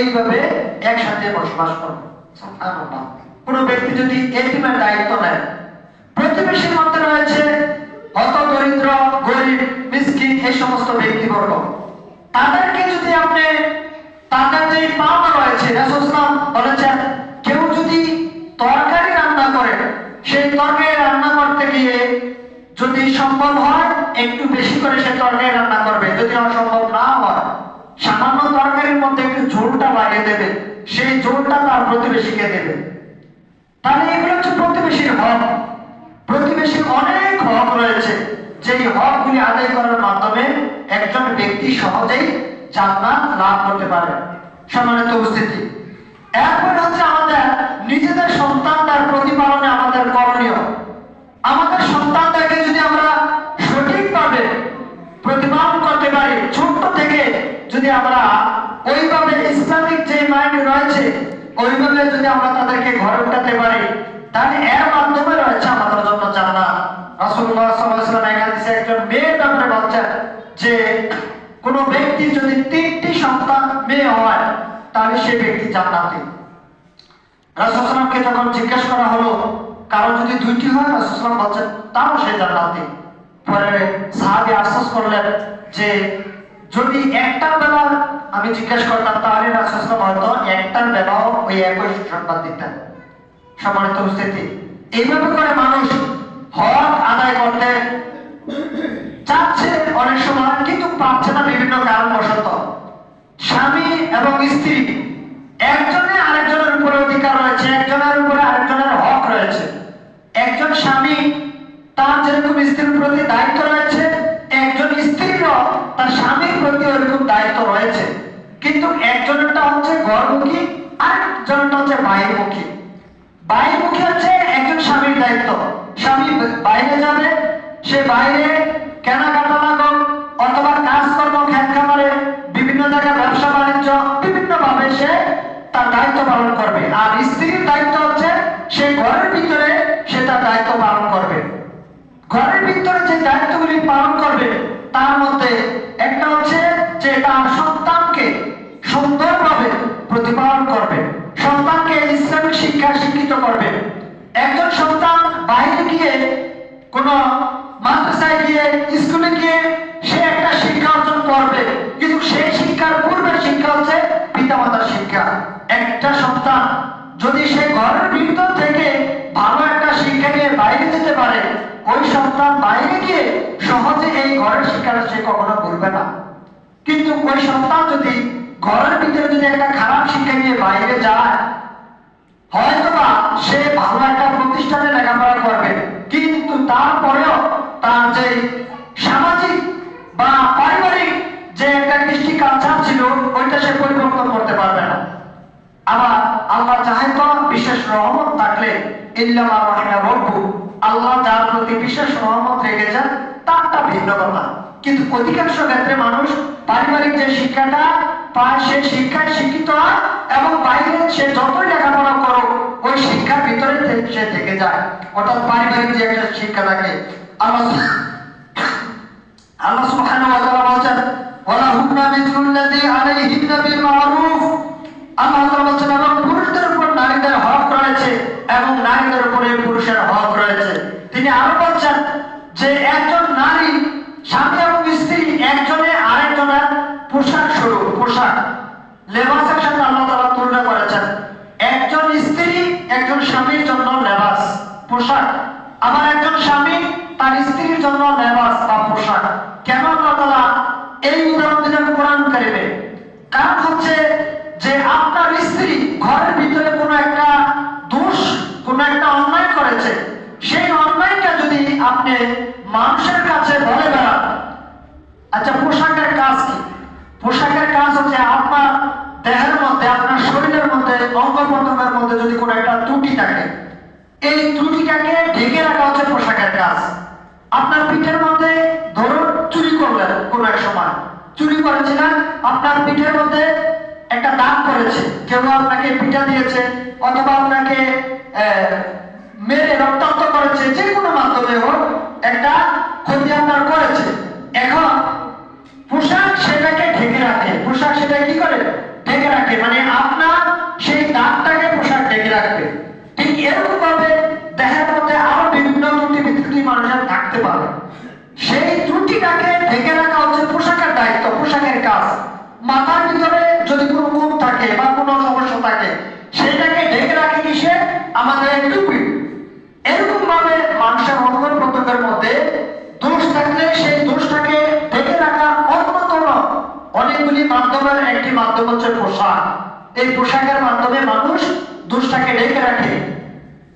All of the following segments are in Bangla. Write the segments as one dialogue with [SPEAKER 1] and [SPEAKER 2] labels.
[SPEAKER 1] এইভাবে একসাথে বসবাস করবে। কোনো ব্যক্তি যদি এতিমের দায়িত্ব নেয়, প্রতিবেশীর মধ্যে রয়েছে হত দরিদ্র, গরিব, মিসকিন, এই সমস্ত ব্যক্তিবর্গ। তাদেরকে যদি আপনি, তাদের যে পাওনা রয়েছে রাসূলুল্লাহ বলেছেন, কেউ যদি তরকারি রান্না করে, সেই তরকারি রান্না করতে গিয়ে যদি সম্ভব হয়, একটু বেশি করে সে তরকারি রান্না করবে। যদি অসম্ভব না হয় সামান্য তরকারির মধ্যে একটু ঝোলটা বাড়িয়ে দেবে, সেই ঝোলটা তার প্রতিবেশীকে দেবে। তাহলে এগুলো হচ্ছে প্রতিবেশীর হক। প্রতিবেশীর অনেক হক রয়েছে। যেই হকগুলি আদায় করার মাধ্যমে একজন ব্যক্তি সহজেই জান্নাত লাভ করতে পারে। সম্মানিত উপস্থিতি। এরপর হচ্ছে আমাদের নিজেদের সন্তানদের প্রতিপালনে আমাদের করণীয় আমাদের সন্তানদেরকে যদি আমরা সঠিকভাবে প্রতিপালন করতে পারি ছোট্ট থেকে যদি আমরা ওইভাবে ইসলামিক রয়েছে। ওইভাবে যদি আমরা তাদেরকে ঘরে উঠাতে পারি, তাহলে এর মাধ্যমে রয়েছে আমাদের জন্য কোন ব্যক্তি রাসূলকে যখন জিজ্ঞেস করা হলো যদি দুইটি হয় তাও সে জান্নাতি। পরে সাহাবী আশ্বাস করলেন যে যদি একটা বেলা আমি জিজ্ঞেস করতাম, তাহলে রাসূল হয়তো একটা বেলাও ওই একই সংবাদ দিতেন। সম্মানিত উপস্থিতি। এইভাবে করে মানুষ হক আদায় করতে চাচ্ছে অনেক সময়, কিন্তু পাচ্ছে না বিভিন্ন কারণবশত। স্বামী এবং স্ত্রী, একজনে আরেকজনের উপরে অধিকার রয়েছে, একজনের উপরে আরেকজনের হক রয়েছে। একজন স্বামী তার যেরকম স্ত্রীর প্রতি দায়িত্ব রয়েছে, একজন স্ত্রীরও তার স্বামীর ওরকম দায়িত্ব রয়েছে। কিন্তু একজনেরটা হচ্ছে ঘরমুখী আরেকজনটা হচ্ছে বাহিরমুখী বাহিরমুখী হচ্ছে একজন স্বামীর দায়িত্ব। স্বামী বাইরে যাবে, সে বাইরে কেনাকাটা অথবা কাজকর্ম বিভিন্ন জায়গায় ব্যবসা বাণিজ্য বিভিন্ন ভাবে সে তার দায়িত্ব পালন করবে। আর স্ত্রীর দায়িত্ব হচ্ছে সে ঘরের ভিতরে সে তার দায়িত্ব পালন করবে। ঘরের ভিতরে যে দায়িত্বগুলি পালন করবে তার মধ্যে একটা হচ্ছে যে তার সন্তানকে সুন্দরভাবে প্রতিপালন করবে, সন্তানকে ইসলামিক শিক্ষা শিক্ষিত করবে। একজন সন্তান বাইরে গিয়ে কোন মাদ্রাসায় গিয়ে, স্কুলে গিয়ে সে একটা শিক্ষা অর্জন করবে, কিন্তু সেই শিক্ষার পূর্বের শিক্ষা হচ্ছে পিতামাতার শিক্ষা। একটা সন্তান যদি সে ঘরের ভিতর থেকে ভালো একটা শিক্ষা নিয়ে বাইরে যেতে পারে ওই সন্তান বাইরে গিয়ে সহজে এই ঘরের শিক্ষাটা সে কখনো ভুলবে না। কিন্তু ওই সন্তান যদি ঘরের ভিতরে যদি একটা খারাপ শিক্ষা নিয়ে বাইরে যায়, হয়তোবা সে ভালো একটা প্রতিষ্ঠানে লেখাপড়া করবে। কিন্তু তারপরেও তার যে সামাজিক বা পারিবারিক যে একটা কৃষ্টি কালচার ছিল, ওইটা সে পরিবর্তন করতে পারবে না। আবার আল্লাহ চাহে তো বিশেষ রহমত থাকলে, ইল্লামা রহিমা আল্লাহ যার প্রতি বিশেষ রহমত রেখেছেন, তারটা ভিন্ন কথা। কিন্তু অধিকাংশ ক্ষেত্রে মানুষ পারিবারিক যে শিক্ষাটা পায় সেই শিক্ষায় শিক্ষিত হয় এবং বাইরে সে যতই লেখাপড়া করো ওই শিক্ষার ভিতরে সে থেকে যায়। অর্থাৎ পারিবারিক যে একটা শিক্ষা থাকে আল্লাহ আল্লাহ সুবহানাহু ওয়া তাআলা বলেন ওয়ালা হুন্না মিথলুল্লাযী আলাইহিন্না বিল মারুফ আল্লাহ তাআলা বলেন এবং পুরুষদের উপর নারীদের হক রয়েছে এবং নারীদের উপরে পুরুষের হক রয়েছে তিনি আরও বলছেন যে একজন নারী স্বামী এবং স্ত্রী একজনে আরেকজনের পোশাক স্বরূপ পোশাক লেবাসের সাথে আল্লাহ তাআলা তুলনা করেছেন একজন স্ত্রী একজন স্বামীর জন্য লেবাস পোশাক। আবার একজন স্বামী, তার স্ত্রীর জন্য লেবাস বা পোশাক। কেন আল্লাহ এই উদাহরণ দিলেন কোরআন কারিমে। কারণ হচ্ছে যে আপনার স্ত্রী ঘরের ভিতরে কোনো একটা দোষ, কোনো একটা অন্যায় করেছে। সেই অন্যায়টা যদি আপনি মানুষের কাছে বলে বেড়ান আচ্ছা পোশাকের কাজ কি? পোশাকের কাজ হচ্ছে আপনার দেহের মধ্যে, আপনার শরীরের মধ্যে অঙ্গ প্রত্যঙ্গের মধ্যে যদি কোনো একটা ত্রুটি থাকে এই ত্রুটিটাকে ঢেকে রাখা হচ্ছে পোশাকের কাজ। আপনার পিঠের মধ্যে ধরুন চুরি করলেন কোন এক সময়। চুরি করেছিলেন, আপনার পিঠের মধ্যে একটা দাগ পড়েছে। কেউ আপনাকে পিঠা দিয়েছে অথবা আপনাকে মেরে রক্তাক্ত করেছে, যে কোনো মাধ্যমে হোক একটা ক্ষতি আপনার করেছে। এখন পোশাক সেটাকে ঢেকে রাখে। পোশাক সেটা কি করে? ঢেকে রাখে। মানে আপনার সেই দাগটাকে পোশাক ঢেকে রাখবে। ঠিক এরকম মানুষের থাকতে পারে। সেই ত্রুটিটাকে ঢেকে রাখা হচ্ছে পোশাকের দায়িত্ব, পোশাকের কাজ। মাথার ভিতরে যদি কোনো মুখ থাকে বা কোনো সমস্যা থাকে সেটাকে ঢেকে রাখে কিসে আমাদের টুপি। এরকম ভাবে মানুষের অঙ্গ প্রত্যঙ্গের মধ্যে দোষ থাকলে সেই দোষটাকে ঢেকে রাখার অন্যতম অনেকগুলি মাধ্যমের একটি মাধ্যম হচ্ছে পোশাক। এই পোশাকের মাধ্যমে মানুষ দোষটাকে ঢেকে রাখে।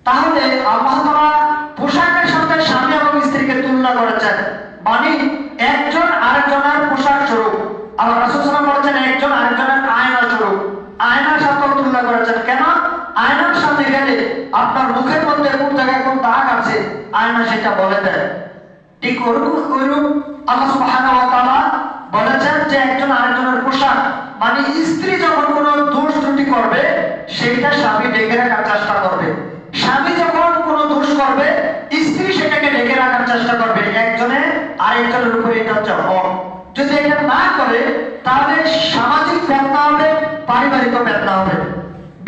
[SPEAKER 1] তাহলে আল্লাহ তাআলা পোশাকের তুলনা করেছেন। মানে একজন আরেকজনের পোশাক স্বরূপ। আল্লাহ রাসূল বলেছেন, একজন আরেকজনের আয়না স্বরূপ। আয়নার সাথে তুলনা করেছেন। কেন? আয়নার সামনে গেলে আপনার মুখের মধ্যে কোন জায়গায় কোন দাগ আছে? আয়না সেটা বলে দেয়। ঠিক ওরকম ওইরূপ আল্লাহ তাআলা বলেছেন যে একজন আরেকজনের পোশাক মানে স্ত্রী যখন কোনো দোষ ত্রুটি করবে, সেইটা স্বামী ঢেকে রাখার চেষ্টা করবে। স্বামী যখন কোনো দোষ করবে স্ত্রী সেটাকে ঢেকে রাখার চেষ্টা করবে একজনে, আরেকজনের উপরে এটা হচ্ছে হক। যদি এটা না করে, তাহলে সামাজিক বেদনা হবে, পারিবারিক বেদনা হবে।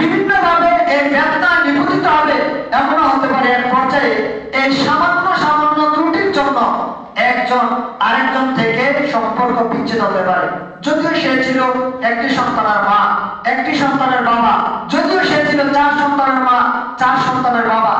[SPEAKER 1] বিভিন্ন ভাবে এই বেদনা নিবেদিত হবে এমন হতে পারে এক পর্যায়ে এই সামান্য সামান্য ত্রুটির জন্য একজন আরেকজন থেকে সম্পর্ক বিচ্ছেদ হতে পারে। যদিও সে ছিল একটি সন্তানের মা, একটি সন্তানের বাবা, যদিও সে ছিল চার সন্তানের মা, চার সন্তানের বাবা।